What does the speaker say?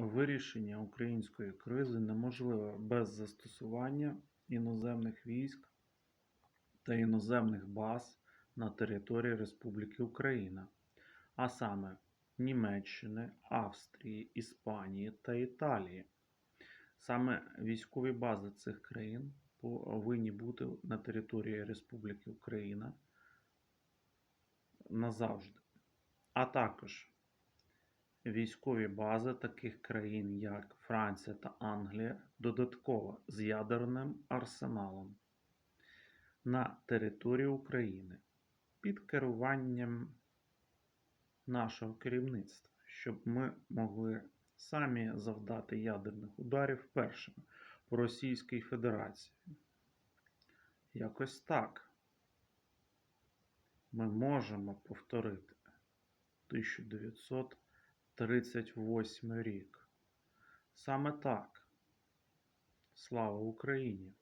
Вирішення української кризи неможливе без застосування іноземних військ та іноземних баз на території Республіки Україна, а саме Німеччини, Австрії, Іспанії та Італії. Саме військові бази цих країн повинні бути на території Республіки Україна назавжди, а також військові бази таких країн, як Франція та Англія, додатково з ядерним арсеналом на території України під керуванням нашого керівництва, щоб ми могли самі завдати ядерних ударів першими по Російській Федерації. Якось так ми можемо повторити 1938 рік. Саме так. Слава Україні!